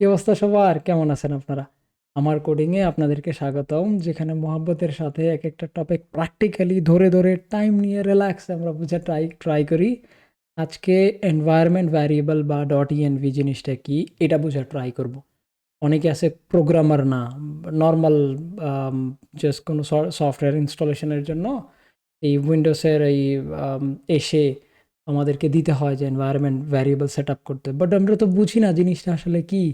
কি অবস্থা সবার? কেমন আছেন আপনারা? আমার কোডিংয়ে আপনাদেরকে স্বাগতম, যেখানে মোহাব্বতের সাথে এক একটা টপিক প্র্যাকটিক্যালি ধরে ধরে টাইম নিয়ে রিল্যাক্স আমরা বুঝে ট্রাই ট্রাই করি। আজকে এনভায়রনমেন্ট ভ্যারিয়েবল বা. ডট ইএনভি জিনিসটা কি, এটা বোঝার ট্রাই করব। অনেকে আছে প্রোগ্রামার না নর্মাল জাস্ট কোনো সফটওয়্যার ইনস্টলেশনের জন্য এই উইন্ডোজের এই এসে আমাদেরকে দিতে হয় যে এনভায়রনমেন্ট ভ্যারিয়েবল সেট আপ করতে। বাট আমরা তো বুঝি না জিনিসটা আসলে কি।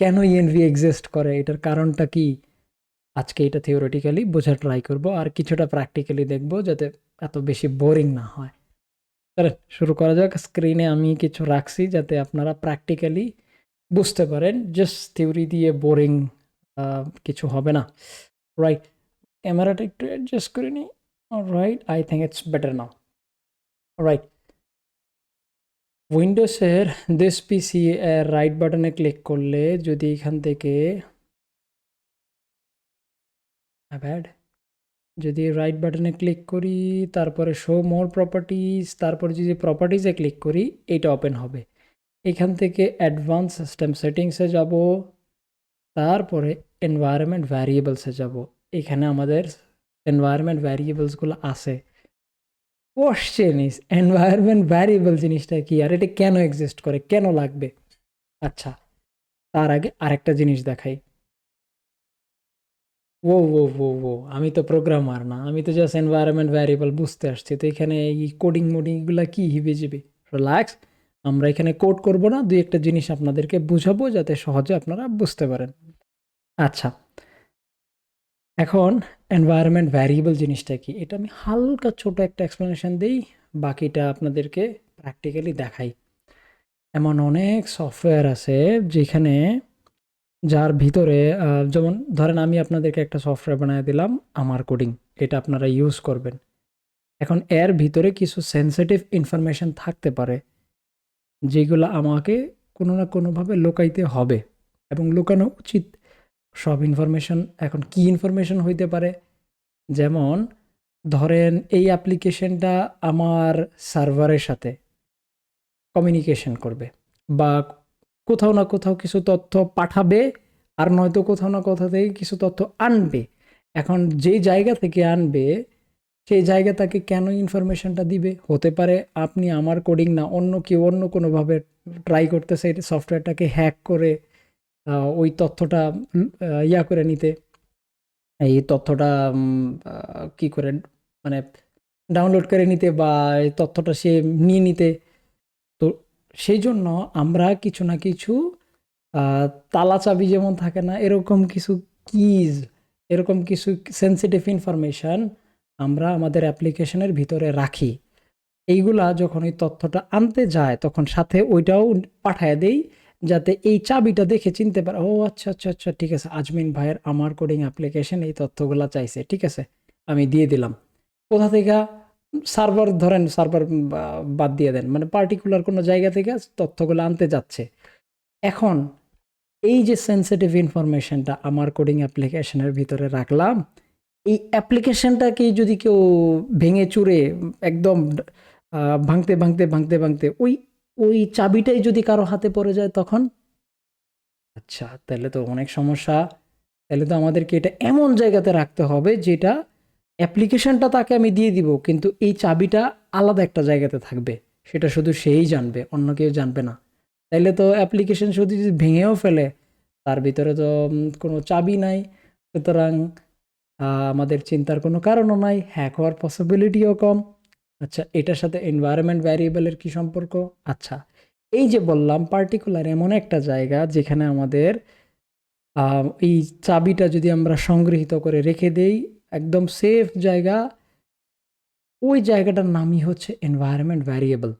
কেন ইএনভি এক্সিস্ট করে? এটার কারণটা কি? আজকে এটা থিওরিটিক্যালি বোঝার ট্রাই করব আর কিছুটা প্র্যাকটিক্যালি দেখব যাতে এত বেশি বোরিং না হয়। তাহলে শুরু করা যাক। স্ক্রিনে আমি কিছু রাখছি যাতে আপনারা প্র্যাকটিক্যালি বুঝতে পারেন। জাস্ট থিওরি দিয়ে বোরিং কিছু হবে না। রাইট ক্যামেরাটা একটু অ্যাডজাস্ট করে নিই। Right I think it's better now right উইন্ডোজের this PC এর রাইট বাটনে ক্লিক করলে যদি এখান থেকে যদি রাইট বাটনে ক্লিক করি, তারপরে শো মোর প্রপার্টিজ তারপরে যদি প্রপার্টিজে ক্লিক করি, এটা ওপেন হবে। এখান থেকে অ্যাডভান্স সিস্টেম সেটিংসে যাব, তারপরে এনভায়রনমেন্ট ভ্যারিয়েবলসে যাব। এখানে আমাদের এনভায়রনমেন্ট ভ্যারিয়েবলসগুলো আছে। কোশ্চেন ইস এনভায়রনমেন্ট ভ্যারিয়েবল জিনিসটা কি? আর এটা কেন এক্সিস্ট করে? কেন লাগবে? আচ্ছা তার আগে আরেকটা জিনিস দেখাই। ও ও ও ও আমি তো প্রোগ্রামার না। আমি তো জাস্ট এনভায়রনমেন্ট ভ্যারিয়েবল বুঝতে আসছি। তো এখানে এই কোডিং মোডিং এগুলো কি হিবে যাবে রিল্যাক্স আমরা এখানে কোড করব না। দুই একটা জিনিস আপনাদেরকে বুঝাবো যাতে সহজে আপনারা বুঝতে পারেন। আচ্ছা এখন এনভায়রনমেন্ট ভ্যারিয়েবল জিনিসটা কি? এটা আমি হালকা ছোট একটা এক্সপ্লেনেশন দিই, বাকিটা আপনাদেরকে প্র্যাকটিক্যালি দেখাই। এমন অনেক সফটওয়্যার আছে যেখানে যার ভিতরে যেমন ধরেন আমি আপনাদেরকে একটা সফটওয়্যার বানিয়ে দিলাম, আমার কোডিং এটা আপনারা ইউজ করবেন। এখন এর ভিতরে কিছু সেন্সিটিভ ইনফরমেশন থাকতে পারে, যেগুলো আমাকে কোনো না কোনোভাবে লুকাইতে হবে এবং লুকানো উচিত। সব ইনফরমেশন এখন কি ইনফরমেশন হইতে পারে? যেমন, ধরেন এই অ্যাপ্লিকেশনটা আমার সার্ভারের সাথে কমিউনিকেশন করবে বা কোথাও না কোথাও কিছু তথ্য পাঠাবে আর নয়তো কোথাও না কোথাও থেকে কিছু তথ্য আনবে। এখন যেই জায়গা থেকে আনবে, সেই জায়গা তাকে কেন ইনফরমেশনটা দিবে? হতে পারে আপনি আমার কোডিং না, অন্য কেউ অন্য কোনোভাবে ট্রাই করতেছে সফটওয়্যারটাকে হ্যাক করে ওই তথ্যটা ইয়া করে নিতে। এই তথ্যটা কি করে মানে ডাউনলোড করে নিতে বা এই তথ্যটা সে নিয়ে নিতে। তো সেই জন্য আমরা কিছু না কিছু তালা চাবি যেমন থাকে না, এরকম কিছু কিজ এরকম কিছু সেন্সিটিভ ইনফরমেশন আমরা আমাদের অ্যাপ্লিকেশনের ভিতরে রাখি। এইগুলা যখন ওই তথ্যটা আনতে যায়, তখন সাথে ওইটাও পাঠায় দেই। যাতে এই চাবিটা দেখে চিনতে পারে, ও আচ্ছা আচ্ছা আচ্ছা ঠিক আছে। আজমিন ভাইয়ের আমার কোডিং অ্যাপ্লিকেশন এই তথ্যগুলা চাইছে, ঠিক আছে? আমি দিয়ে দিলাম। কোথা থেকে? সার্ভার, ধরেন সার্ভার বাদ দিয়ে দেন। মানে পার্টিকুলার কোনো জায়গা থেকে তথ্যগুলো আনতে যাচ্ছে। এখন এই যে সেন্সিটিভ ইনফরমেশনটা আমার কোডিং অ্যাপ্লিকেশনের ভিতরে রাখলাম, এই অ্যাপ্লিকেশনটাকে যদি কেউ ভেঙে চুরে একদম ভাঙতে ভাঙতে ভাঙতে ভাঙতে, ওই ওই চাবিটাই যদি কারও হাতে পড়ে যায় তখন? আচ্ছা তাহলে তো অনেক সমস্যা। তাহলে তো আমাদেরকে এটা এমন জায়গাতে রাখতে হবে যেটা অ্যাপ্লিকেশনটা তাকে আমি দিয়ে দিব, কিন্তু এই চাবিটা আলাদা একটা জায়গাতে থাকবে। সেটা শুধু সেই জানবে, অন্য কেউ জানবে না। তাইলে তো অ্যাপ্লিকেশন শুধু যদি ভেঙেও ফেলে, তার ভিতরে তো কোনো চাবি নাই। সুতরাং আমাদের চিন্তার কোনো কারণও নাই। হ্যাক হওয়ার পসিবিলিটিও কম। আচ্ছা এটার সাথে এনভায়রনমেন্ট ভ্যারিয়েবলের কি সম্পর্ক? আচ্ছা এই যে বললাম পার্টিকুলার এমন একটা জায়গা যেখানে আমাদের এই চাবিটা যদি আমরা সংগৃহীত করে রেখে দেই, একদম সেফ জায়গা, ওই জায়গাটার নামই হচ্ছে এনভায়রনমেন্ট ভ্যারিয়েবল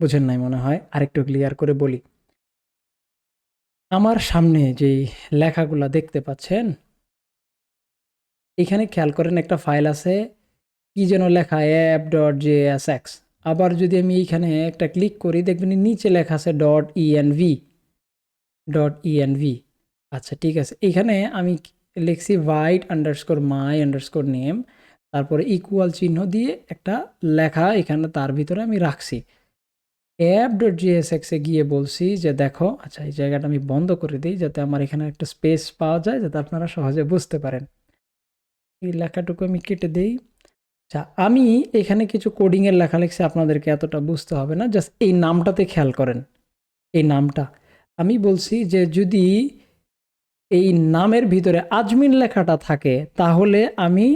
বুঝেন নাই মনে হয়? আরেকটু ক্লিয়ার করে বলি। আমার সামনে যেই লেখাগুলা দেখতে পাচ্ছেন, এখানে খেয়াল করেন একটা ফাইল আছে কি যেন লেখা app dot J S X আবার যদি আমি এইখানে একটা ক্লিক করি, দেখবেন নিচে লেখা আছে ডট ইএনভি ডট ইএনভি আচ্ছা ঠিক আছে। এখানে আমি লিখছি white underscore my underscore name তারপরে ইকুয়াল চিহ্ন দিয়ে একটা লেখা এখানে তার ভিতরে আমি রাখছি। অ্যাপ ডট জিএসএক্সে গিয়ে বলছি যে, দেখো আচ্ছা এই জায়গাটা আমি বন্ধ করে দিই যাতে আমার এখানে একটা স্পেস পাওয়া যায়, যাতে আপনারা সহজে বুঝতে পারেন। এই লেখাটুকু আমি কেটে দিই। আচ্ছা আমি এখানে কিছু কোডিংয়ের লেখা লিখছি, আপনাদেরকে এতটা বুঝতে হবে না জাস্ট এই নামটাতে খেয়াল করেন। এই নামটা। আমি বলছি যে যদি এই নামের ভিতরে আজমিন লেখাটা থাকে, তাহলে আমি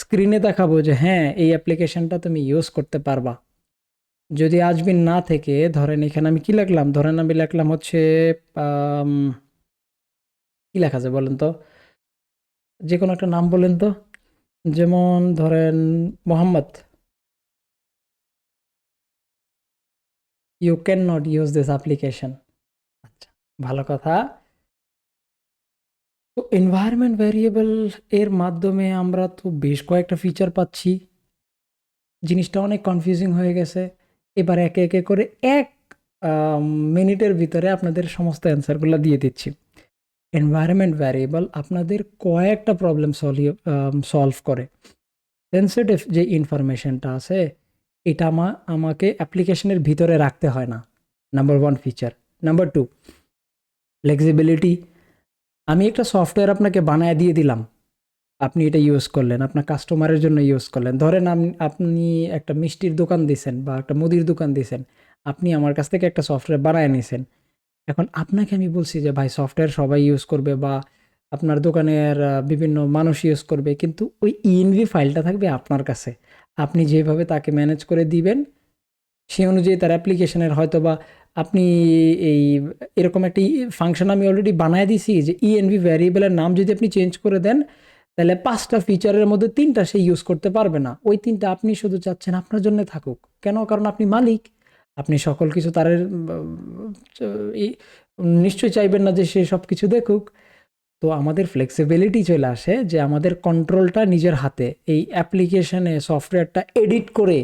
স্ক্রিনে দেখাবো যে হ্যাঁ এই অ্যাপ্লিকেশনটা তুমি ইউজ করতে পারবা। যদি আজমিন না থেকে, ধরেন এখানে আমি কি লিখলাম? ধরেন আমি লিখলাম হচ্ছে কি লেখা যায় বলেন তো? যে কোনো একটা নাম বলেন তো? যেমন ধরেন Mohammad. You can not use this application আচ্ছা। ভালো কথা। তো এনভায়রনমেন্ট ভ্যারিয়েবল এর মাধ্যমে আমরা তো বেশ কয়েকটা ফিচার পাচ্ছি। জিনিসটা অনেক কনফিউজিং হয়ে গেছে। এবার একে একে করে এক মিনিটের ভিতরে আপনাদের সমস্ত অ্যান্সারগুলো দিয়ে দিচ্ছি। এনভায়রনমেন্ট ভ্যারিয়েবল আপনাদের কয়েকটা প্রবলেম সলভ সলভ করে। সেন্সিটিভ যে ইনফরমেশনটা আছে, এটা আমা, আমাকে অ্যাপ্লিকেশনের ভিতরে রাখতে হয় না। Number one feature number two flexibility আমি একটা সফটওয়্যার আপনাকে বানায় দিয়ে দিলাম। আপনি এটা ইউজ করলেন, আপনার কাস্টমারের জন্য ইউজ করলেন। ধরেন আপনি একটা মিষ্টির দোকান দিয়েছেন বা একটা মুদির দোকান দিয়েছেন আপনি আমার কাছ থেকে একটা সফটওয়্যার বানায় নিয়েছেন এখন আপনাকে আমি বলছি যে, ভাই সফটওয়্যার সবাই ইউজ করবে বা আপনার দোকানের বিভিন্ন মানুষ ইউজ করবে। কিন্তু ওই ইএনভি ফাইলটা থাকবে আপনার কাছে। আপনি যেভাবে তাকে ম্যানেজ করে দিবেন সেই অনুযায়ী তার অ্যাপ্লিকেশনের হয়তো বা আপনি এই এরকম একটি ফাংশন আমি অলরেডি বানায় দিছি যে E ইএনভি ভ্যারিয়েবলের নাম যদি আপনি চেঞ্জ করে দেন, তাহলে পাঁচটা ফিচারের মধ্যে তিনটা সে ইউজ করতে পারবে না। ওই তিনটা আপনি শুধু চাচ্ছেন আপনার জন্য থাকুক। কেন? কারণ আপনি মালিক। আপনি সকল কিছু তার নিশ্চয়ই চাইবেন না যে সে সব কিছু দেখুক। তো আমাদের ফ্লেক্সিবিলিটি চলে আসে যে আমাদের কন্ট্রোলটা নিজের হাতে। এই অ্যাপ্লিকেশনে সফটওয়্যারটা এডিট করে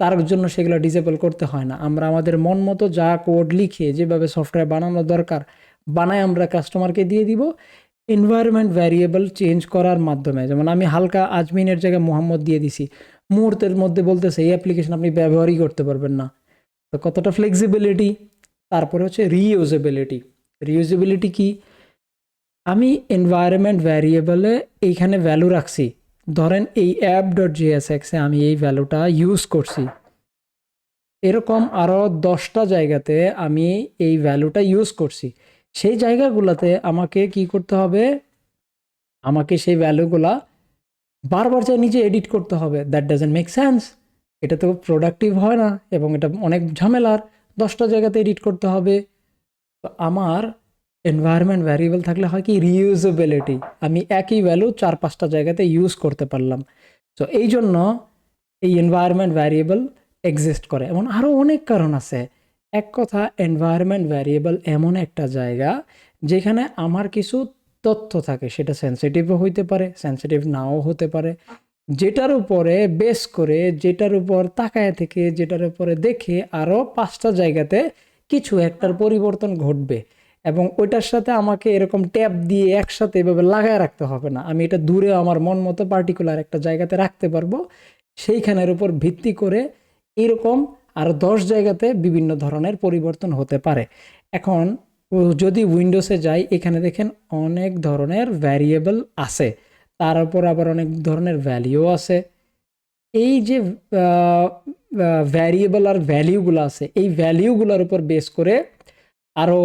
তার জন্য সেগুলো ডিসেবল করতে হয় না। আমরা আমাদের মন মতো যা কোড লিখে যেভাবে সফটওয়্যার বানানো দরকার বানায় আমরা কাস্টমারকে দিয়ে দিব। এনভায়রনমেন্ট ভ্যারিয়েবল চেঞ্জ করার মাধ্যমে, যেমন আমি হালকা আজমিনের জায়গায় মোহাম্মদ দিয়ে দিছি। মুহূর্তের মধ্যে বলতেছে, এই অ্যাপ্লিকেশন আপনি ব্যবহারই করতে পারবেন না। তো কতটা ফ্লেক্সিবিলিটি তারপরে হচ্ছে রিইউজেবিলিটি রিইউজেবিলিটি কি? আমি এনভায়রনমেন্ট ভ্যারিয়েবলে এইখানে ভ্যালু রাখছি। ধরেন এই অ্যাপ ডট জিএসএক্সে আমি এই ভ্যালুটা ইউজ করছি। এরকম আরও দশটা জায়গাতে আমি এই ভ্যালুটা ইউজ করছি। সেই জায়গাগুলোতে আমাকে কি করতে হবে? আমাকে সেই ভ্যালুগুলা বারবার চাই নিজে এডিট করতে হবে। দ্যাট ডাজেন্ট মেক সেন্স এটা তো প্রোডাক্টিভ হয় না এবং এটা অনেক ঝামেলার। দশটা জায়গাতে এডিট করতে হবে। তো আমার এনভায়রনমেন্ট ভ্যারিয়েবল থাকলে হয় কি? রিউজেবিলিটি আমি একই ভ্যালু চার পাঁচটা জায়গাতে ইউজ করতে পারলাম। তো এই জন্য এই এনভায়রনমেন্ট ভ্যারিয়েবল এক্সিস্ট করে। এমন আরও অনেক কারণ আছে। এক কথা এনভায়রনমেন্ট ভ্যারিয়েবল এমন একটা জায়গা যেখানে আমার কিছু তথ্য থাকে। সেটা সেন্সিটিভও হইতে পারে সেন্সিটিভ নাও হতে পারে। যেটার উপরে বেস করে, যেটার উপর তাকায় থেকে, যেটার উপরে দেখে আরও পাঁচটা জায়গাতে কিছু একটার পরিবর্তন ঘটবে। এবং ওইটার সাথে আমাকে এরকম ট্যাপ দিয়ে একসাথে এভাবে লাগায় রাখতে হবে না। আমি এটা দূরে আমার মন মতো পার্টিকুলার একটা জায়গাতে রাখতে পারব। সেইখানের উপর ভিত্তি করে এরকম আরও দশ জায়গাতে বিভিন্ন ধরনের পরিবর্তন হতে পারে। এখন যদি উইন্ডোসে যাই, এখানে দেখেন অনেক ধরনের ভ্যারিয়েবল আছে। তার উপর আবার অনেক ধরনের ভ্যালিউ আছে। এই যে ভ্যারিয়েবল আর ভ্যালিউগুলো আছে, এই ভ্যালিউগুলোর উপর বেস করে আরও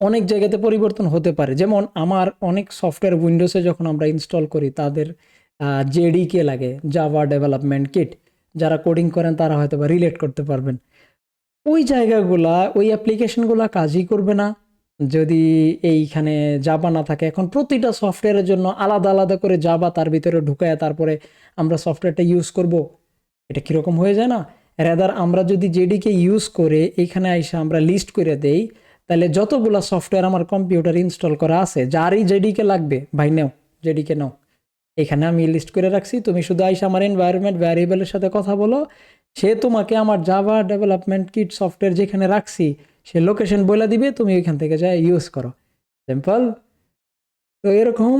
অনেক জায়গাতে পরিবর্তন হতে পারে। যেমন আমার অনেক সফটওয়্যার উইন্ডোজে যখন আমরা ইনস্টল করি, তাদের জেডিকে লাগে জাভা ডেভেলপমেন্ট কিট যারা কোডিং করেন, তারা হয়তো বা রিলেট করতে পারবেন। ওই জায়গাগুলা, ওই অ্যাপ্লিকেশনগুলো কাজই করবে না। যদি এইখানে জাবা না থাকে, এখন প্রতিটা সফটওয়্যারের জন্য আলাদা আলাদা করে জাবা তার ভিতরে ঢুকায় তারপরে আমরা সফটওয়্যারটা ইউজ করব। এটা কীরকম হয়ে যায় না? রেদার আমরা যদি জেডিকে ইউজ করে এইখানে এসে আমরা লিস্ট করে দেই, তাহলে যতগুলো সফটওয়্যার আমার কম্পিউটার ইনস্টল করা আছে, যারই জেডিকে লাগবে, ভাই নেও জেডিকে নাও। এখানে আমি লিস্ট করে রাখছি, তুমি শুধু আইসা আমার এনভায়রনমেন্ট ভ্যারিয়েবলের সাথে কথা বলো, সে তোমাকে আমার জাভা ডেভেলপমেন্ট কিট সফটওয়্যার যেখানে রাখছি সে লোকেশন বলে দিবে, তুমি ওইখান থেকে যা ইউজ করো। সিম্পল তো এরকম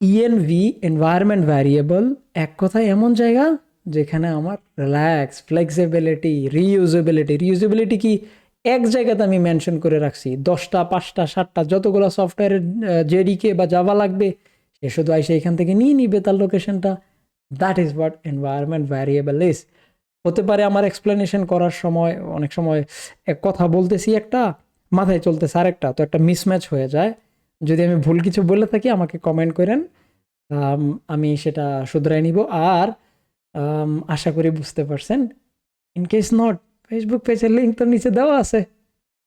ইএনভি এনভায়রনমেন্ট ভ্যারিয়েবল এক কথায় এমন জায়গা যেখানে আমার রিল্যাক্স ফ্লেক্সিবিলিটি রিইউজেবিলিটি রিইউজেবিলিটি কি এক জায়গাতে আমি মেনশন করে রাখছি। দশটা, পাঁচটা, সাতটা, যতগুলো সফটওয়্যারের জেডিকে বা জাভা লাগবে, সে শুধু আইসে এখান থেকে নিয়ে নিবে তার লোকেশনটা that is what environment variable is হতে পারে আমার এক্সপ্লেনেশন করার সময়, অনেক সময় এক কথা বলতেছি একটা, মাথায় চলতেছে আরেকটা, তো একটা মিসম্যাচ হয়ে যায়। যদি আমি ভুল কিছু বলে থাকি, আমাকে কমেন্ট করেন। আমি সেটা শুধরাই নিব। আর আশা করি বুঝতে পারছেন। ইন কেস নট ফেসবুক পেজের লিঙ্ক তো নিচে দেওয়া আছে।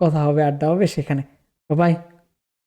কথা হবে, আড্ডা হবে সেখানে। বাই